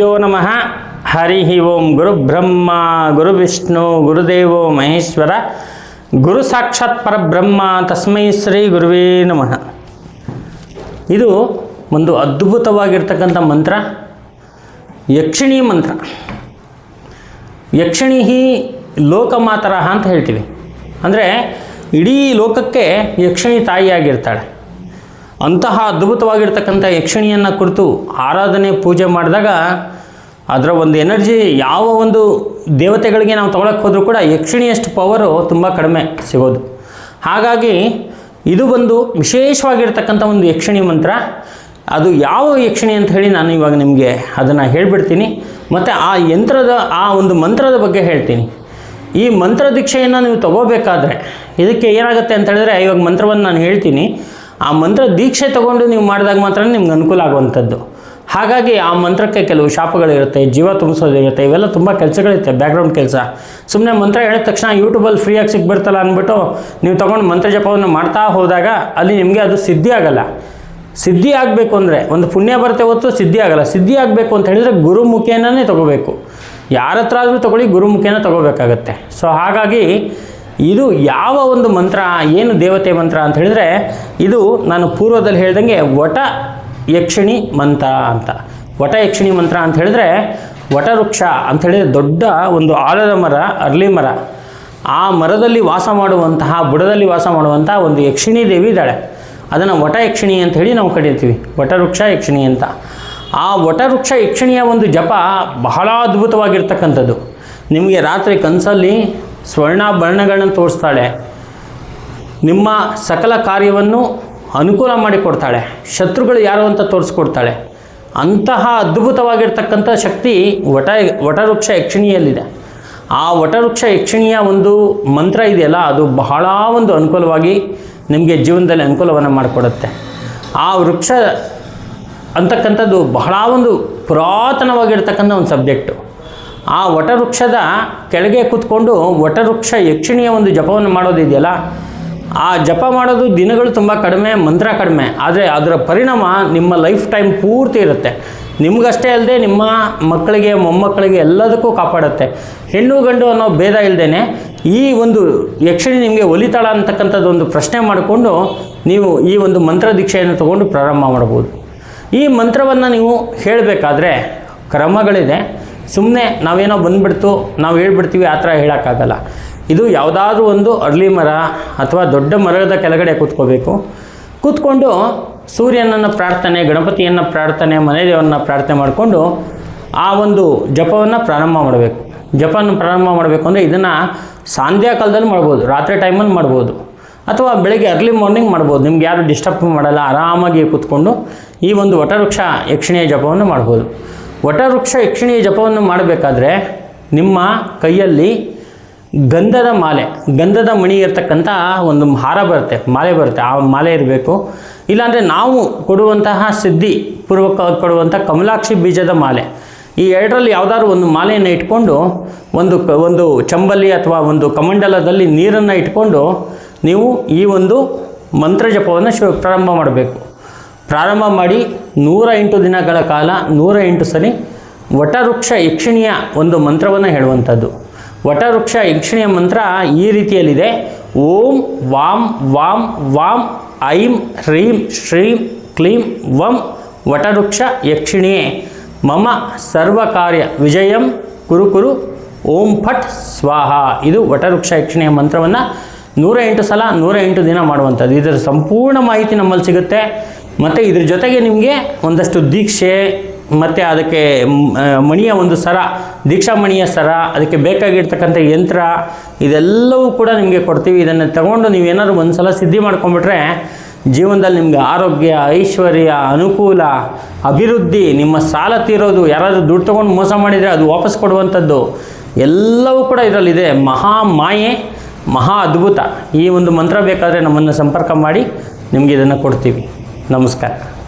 ಗುರುಭ್ಯೋ ನಮಃ. ಹರಿ ಓಂ ಗುರು ಬ್ರಹ್ಮ, ಗುರು ವಿಷ್ಣು, ಗುರುದೇವೋ ಮಹೇಶ್ವರ, ಗುರು ಸಾಕ್ಷಾತ್ ಪರಬ್ರಹ್ಮ, ತಸ್ಮೈ ಶ್ರೀ ಗುರುವೇ ನಮಃ. ಇದು ಒಂದು ಅದ್ಭುತವಾಗಿರ್ತಕ್ಕಂಥ ಮಂತ್ರ. ಯಕ್ಷಿಣಿ ಮಂತ್ರ. ಯಕ್ಷಿಣಿ ಲೋಕಮಾತರ ಅಂತ ಹೇಳ್ತೀವಿ. ಅಂದರೆ ಇಡೀ ಲೋಕಕ್ಕೆ ಯಕ್ಷಿಣಿ ತಾಯಿಯಾಗಿರ್ತಾಳೆ. ಅಂತಹ ಅದ್ಭುತವಾಗಿರ್ತಕ್ಕಂಥ ಯಕ್ಷಿಣಿಯನ್ನು ಕುರಿತು ಆರಾಧನೆ, ಪೂಜೆ ಮಾಡಿದಾಗ ಅದರ ಒಂದು ಎನರ್ಜಿ ಯಾವ ಒಂದು ದೇವತೆಗಳಿಗೆ ನಾವು ತೊಗೊಳಕ್ಕೆ ಹೋದರೂ ಕೂಡ ಯಕ್ಷಿಣಿಯಷ್ಟು ಪವರು ತುಂಬ ಕಡಿಮೆ ಸಿಗೋದು. ಹಾಗಾಗಿ ಇದು ಬಂದು ವಿಶೇಷವಾಗಿರ್ತಕ್ಕಂಥ ಒಂದು ಯಕ್ಷಿಣಿ ಮಂತ್ರ. ಅದು ಯಾವ ಯಕ್ಷಿಣಿ ಅಂತ ಹೇಳಿ ನಾನು ಇವಾಗ ನಿಮಗೆ ಅದನ್ನು ಹೇಳಿಬಿಡ್ತೀನಿ. ಮತ್ತು ಆ ಯಂತ್ರದ, ಆ ಒಂದು ಮಂತ್ರದ ಬಗ್ಗೆ ಹೇಳ್ತೀನಿ. ಈ ಮಂತ್ರ ದೀಕ್ಷೆಯನ್ನು ನೀವು ತಗೋಬೇಕಾದ್ರೆ ಇದಕ್ಕೆ ಏನಾಗುತ್ತೆ ಅಂತ ಹೇಳಿದ್ರೆ ಇವಾಗ ಮಂತ್ರವನ್ನು ನಾನು ಹೇಳ್ತೀನಿ. ಆ ಮಂತ್ರ ದೀಕ್ಷೆ ತಗೊಂಡು ನೀವು ಮಾಡಿದಾಗ ಮಾತ್ರ ನಿಮ್ಗೆ ಅನುಕೂಲ ಆಗುವಂಥದ್ದು. ಹಾಗಾಗಿ ಆ ಮಂತ್ರಕ್ಕೆ ಕೆಲವು ಶಾಪಗಳಿರುತ್ತೆ ಜೀವ ತುಂಬಿಸೋದಿರುತ್ತೆ ಇವೆಲ್ಲ ತುಂಬ ಕೆಲಸಗಳಿರುತ್ತೆ ಬ್ಯಾಕ್ಗ್ರೌಂಡ್ ಕೆಲಸ. ಸುಮ್ಮನೆ ಮಂತ್ರ ಹೇಳಿದ ತಕ್ಷಣ ಯೂಟ್ಯೂಬಲ್ಲಿ ಫ್ರೀಯಾಗಿ ಸಿಕ್ಬಿಡ್ತಲ್ಲ ಅಂದ್ಬಿಟ್ಟು ನೀವು ತೊಗೊಂಡು ಮಂತ್ರ ಜಪವನ್ನು ಮಾಡ್ತಾ ಹೋದಾಗ ಅಲ್ಲಿ ನಿಮಗೆ ಅದು ಸಿದ್ಧಿ ಆಗಲ್ಲ. ಸಿದ್ಧಿ ಆಗಬೇಕು ಅಂದರೆ, ಒಂದು ಪುಣ್ಯ ಬರುತ್ತೆ ಹೊತ್ತು ಸಿದ್ಧಿ ಆಗಲ್ಲ. ಸಿದ್ಧಿ ಆಗಬೇಕು ಅಂತ ಹೇಳಿದರೆ ಗುರುಮುಖಿಯನ್ನೇ ತಗೋಬೇಕು. ಯಾರ ಹತ್ರ ಆದರೂ ತಗೊಳ್ಳಿ ಗುರುಮುಖೇನ ತೊಗೋಬೇಕಾಗತ್ತೆ. ಸೊ ಹಾಗಾಗಿ ಇದು ಯಾವ ಒಂದು ಮಂತ್ರ, ಏನು ದೇವತೆ ಮಂತ್ರ ಅಂತ ಹೇಳಿದ್ರೆ, ಇದು ನಾನು ಪೂರ್ವದಲ್ಲಿ ಹೇಳ್ದಂಗೆ ವಟ ಯಕ್ಷಿಣಿ ಮಂತ್ರ ಅಂತ. ವಟ ಯಕ್ಷಿಣಿ ಮಂತ್ರ ಅಂತ ಹೇಳಿದ್ರೆ ವಟವೃಕ್ಷ ಅಂತ ಹೇಳಿದ್ರೆ ದೊಡ್ಡ ಒಂದು ಆಲದ ಮರ ಅರ್ಲಿ ಮರ. ಆ ಮರದಲ್ಲಿ ವಾಸ ಮಾಡುವಂತಹ, ಬುಡದಲ್ಲಿ ವಾಸ ಮಾಡುವಂತಹ ಒಂದು ಯಕ್ಷಿಣಿ ದೇವಿ ಇದ್ದಾಳೆ. ಅದನ್ನು ವಟ ಯಕ್ಷಿಣಿ ಅಂತ ಹೇಳಿ ನಾವು ಕರೀತೀವಿ. ವಟವೃಕ್ಷ ಯಕ್ಷಿಣಿ ಅಂತ. ಆ ವಟವೃಕ್ಷ ಯಕ್ಷಿಣಿಯ ಒಂದು ಜಪ ಬಹಳ ಅದ್ಭುತವಾಗಿರ್ತಕ್ಕಂಥದ್ದು. ನಿಮಗೆ ರಾತ್ರಿ ಕನಸಲ್ಲಿ ಸ್ವರ್ಣಾಭರಣಗಳನ್ನು ತೋರಿಸ್ತಾಳೆ. ನಿಮ್ಮ ಸಕಲ ಕಾರ್ಯವನ್ನು ಅನುಕೂಲ ಮಾಡಿಕೊಡ್ತಾಳೆ. ಶತ್ರುಗಳು ಯಾರು ಅಂತ ತೋರಿಸ್ಕೊಡ್ತಾಳೆ. ಅಂತಹ ಅದ್ಭುತವಾಗಿರ್ತಕ್ಕಂಥ ಶಕ್ತಿ ವಟ, ವಟವೃಕ್ಷ ಯಕ್ಷಿಣಿಯಲ್ಲಿದೆ. ಆ ವಟವೃಕ್ಷ ಯಕ್ಷಿಣಿಯ ಒಂದು ಮಂತ್ರ ಇದೆಯಲ್ಲ, ಅದು ಬಹಳ ಒಂದು ಅನುಕೂಲವಾಗಿ ನಿಮಗೆ ಜೀವನದಲ್ಲಿ ಅನುಕೂಲವನ್ನು ಮಾಡಿಕೊಡುತ್ತೆ. ಆ ವೃಕ್ಷ ಅಂತಕ್ಕಂಥದ್ದು ಬಹಳ ಒಂದು ಪುರಾತನವಾಗಿರ್ತಕ್ಕಂಥ ಒಂದು ಸಬ್ಜೆಕ್ಟು. ಆ ವಟವೃಕ್ಷದ ಕೆಳಗೆ ಕೂತ್ಕೊಂಡು ವಟವೃಕ್ಷ ಯಕ್ಷಿಣಿಯ ಒಂದು ಜಪವನ್ನು ಮಾಡೋದಿದೆಯಲ್ಲ? ಆ ಜಪ ಮಾಡೋದು ದಿನಗಳು ತುಂಬ ಕಡಿಮೆ, ಮಂತ್ರ ಕಡಿಮೆ. ಆದರೆ ಅದರ ಪರಿಣಾಮ ನಿಮ್ಮ ಲೈಫ್ ಟೈಮ್ ಪೂರ್ತಿ ಇರುತ್ತೆ. ನಿಮಗಷ್ಟೇ ಅಲ್ಲದೆ ನಿಮ್ಮ ಮಕ್ಕಳಿಗೆ, ಮೊಮ್ಮಕ್ಕಳಿಗೆ ಎಲ್ಲದಕ್ಕೂ ಕಾಪಾಡುತ್ತೆ. ಹೆಣ್ಣು ಗಂಡು ಅನ್ನೋ ಭೇದ ಇಲ್ಲದೇ ಈ ಒಂದು ಯಕ್ಷಿಣಿ ನಿಮಗೆ ಒಲಿತಾಳ ಅಂತಕ್ಕಂಥದ್ದು ಒಂದು ಪ್ರಶ್ನೆ ಮಾಡಿಕೊಂಡು ನೀವು ಈ ಒಂದು ಮಂತ್ರ ದೀಕ್ಷೆಯನ್ನು ತಗೊಂಡು ಪ್ರಾರಂಭ ಮಾಡ್ಬೋದು ಈ ಮಂತ್ರವನ್ನು ನೀವು ಹೇಳಬೇಕಾದ್ರೆ, ಕ್ರಮಗಳಿದೆ. ಸುಮ್ಮನೆ ನಾವೇನೋ ಬಂದುಬಿಡ್ತು, ನಾವು ಹೇಳ್ಬಿಡ್ತೀವಿ, ಆ ಥರ ಹೇಳೋಕ್ಕಾಗಲ್ಲ. ಇದು ಯಾವುದಾದ್ರೂ ಒಂದು ಅರ್ಲಿ ಮರ ಅಥವಾ ದೊಡ್ಡ ಮರದ ಕೆಳಗಡೆ ಕೂತ್ಕೋಬೇಕು. ಕೂತ್ಕೊಂಡು ಸೂರ್ಯನನ್ನು ಪ್ರಾರ್ಥನೆ, ಗಣಪತಿಯನ್ನು ಪ್ರಾರ್ಥನೆ, ಮನೆ ದೇವರನ್ನ ಪ್ರಾರ್ಥನೆ ಮಾಡಿಕೊಂಡು ಆ ಒಂದು ಜಪವನ್ನು ಪ್ರಾರಂಭ ಮಾಡಬೇಕು. ಜಪವನ್ನು ಪ್ರಾರಂಭ ಮಾಡಬೇಕು ಅಂದರೆ ಇದನ್ನು ಸಂಧ್ಯಾ ಕಾಲದಲ್ಲಿ ಮಾಡ್ಬೋದು, ರಾತ್ರಿ ಟೈಮಲ್ಲಿ ಮಾಡ್ಬೋದು. ಅಥವಾ ಬೆಳಗ್ಗೆ ಅರ್ಲಿ ಮಾರ್ನಿಂಗ್ ಮಾಡ್ಬೋದು. ನಿಮ್ಗೆ ಯಾರು ಡಿಸ್ಟರ್ಬ್ ಮಾಡಲ್ಲ, ಆರಾಮಾಗಿ ಕೂತ್ಕೊಂಡು ಈ ಒಂದು ವಟವೃಕ್ಷ ಯಕ್ಷಿಣಿಯ ಜಪವನ್ನು ಮಾಡ್ಬೋದು. ವಟವೃಕ್ಷ ಯಕ್ಷಿಣಿಯ ಜಪವನ್ನು ಮಾಡಬೇಕಾದ್ರೆ ನಿಮ್ಮ ಕೈಯಲ್ಲಿ ಗಂಧದ ಮಾಲೆ, ಗಂಧದ ಮಣಿ ಇರತಕ್ಕಂಥ ಒಂದು ಹಾರ ಬರುತ್ತೆ, ಮಾಲೆ ಬರುತ್ತೆ, ಆ ಮಾಲೆ ಇರಬೇಕು. ಇಲ್ಲಾಂದರೆ ನಾವು ಕೊಡುವಂತಹ ಸಿದ್ಧಿ, ಪೂರ್ವಕ ಕೊಡುವಂಥ ಕಮಲಾಕ್ಷಿ ಬೀಜದ ಮಾಲೆ. ಈ ಎರಡರಲ್ಲಿ ಯಾವುದಾದ್ರು ಒಂದು ಮಾಲೆಯನ್ನು ಇಟ್ಕೊಂಡು, ಒಂದು ಒಂದು ಚಂಬಲಿ ಅಥವಾ ಒಂದು ಕಮಂಡಲದಲ್ಲಿ ನೀರನ್ನು ಇಟ್ಕೊಂಡು, ನೀವು ಈ ಒಂದು ಮಂತ್ರ ಜಪವನ್ನು ಶು, ಪ್ರಾರಂಭ ಮಾಡಬೇಕು. ಪ್ರಾರಂಭ ಮಾಡಿ ನೂರ ಎಂಟು ದಿನಗಳ ಕಾಲ, ನೂರ ಎಂಟು ಸರಿ ವಟವೃಕ್ಷ ಯಕ್ಷಿಣಿಯ ಒಂದು ಮಂತ್ರವನ್ನು ಹೇಳುವಂಥದ್ದು. ವಟವೃಕ್ಷ ಯಕ್ಷಿಣಿಯ ಮಂತ್ರ ಈ ರೀತಿಯಲ್ಲಿದೆ. ಓಂ, ವಾಂ ವಾಂ ವಾಂ, ಐಂ, ಹ್ರೀಂ, ಶ್ರೀಂ, ಕ್ಲೀಂ, ವಂ, ವಟವೃಕ್ಷ ಯಕ್ಷಿಣಿಯೇ. ಮಮ ಸರ್ವಕಾರ್ಯ ವಿಜಯಂ ಕುರು ಕುರು ಓಂ ಫಟ್ ಸ್ವಾಹ. ಇದು ವಟವೃಕ್ಷ ಯಕ್ಷಿಣಿಯ ಮಂತ್ರವನ್ನು ನೂರ ಎಂಟು ಸಲ, ನೂರ ಎಂಟು ದಿನ ಮಾಡುವಂಥದ್ದು. ಇದರ ಸಂಪೂರ್ಣ ಮಾಹಿತಿ ನಮ್ಮಲ್ಲಿ ಸಿಗುತ್ತೆ. ಮತ್ತು ಇದ್ರ ಜೊತೆಗೆ ನಿಮಗೆ ಒಂದಷ್ಟು ದೀಕ್ಷೆ, ಮತ್ತು ಅದಕ್ಕೆ ಮಣಿಯ ಒಂದು ಸರ, ದೀಕ್ಷಾ ಮಣಿಯ ಸರ, ಅದಕ್ಕೆ ಬೇಕಾಗಿರ್ತಕ್ಕಂಥ ಯಂತ್ರ, ಇದೆಲ್ಲವೂ ಕೂಡ ನಿಮಗೆ ಕೊಡ್ತೀವಿ. ಇದನ್ನು ತಗೊಂಡು ನೀವೇನಾದ್ರು ಒಂದು ಸಲ ಸಿದ್ಧಿ ಮಾಡ್ಕೊಂಬಿಟ್ರೆ ಜೀವನದಲ್ಲಿ ನಿಮಗೆ ಆರೋಗ್ಯ, ಐಶ್ವರ್ಯ, ಅನುಕೂಲ, ಅಭಿವೃದ್ಧಿ, ನಿಮ್ಮ ಸಾಲ ತೀರೋದು, ಯಾರಾದರೂ ದುಡ್ಡು ತೊಗೊಂಡು ಮೋಸ ಮಾಡಿದರೆ ಅದು ವಾಪಸ್ ಕೊಡುವಂಥದ್ದು, ಎಲ್ಲವೂ ಕೂಡ ಇದರಲ್ಲಿದೆ. ಮಹಾ ಮಾಯೆ, ಮಹಾ ಅದ್ಭುತ. ಈ ಒಂದು ಮಂತ್ರ ಬೇಕಾದರೆ ನಮ್ಮನ್ನು ಸಂಪರ್ಕ ಮಾಡಿ ನಿಮಗೆ ಇದನ್ನು ಕೊಡ್ತೀವಿ. নমস্কার।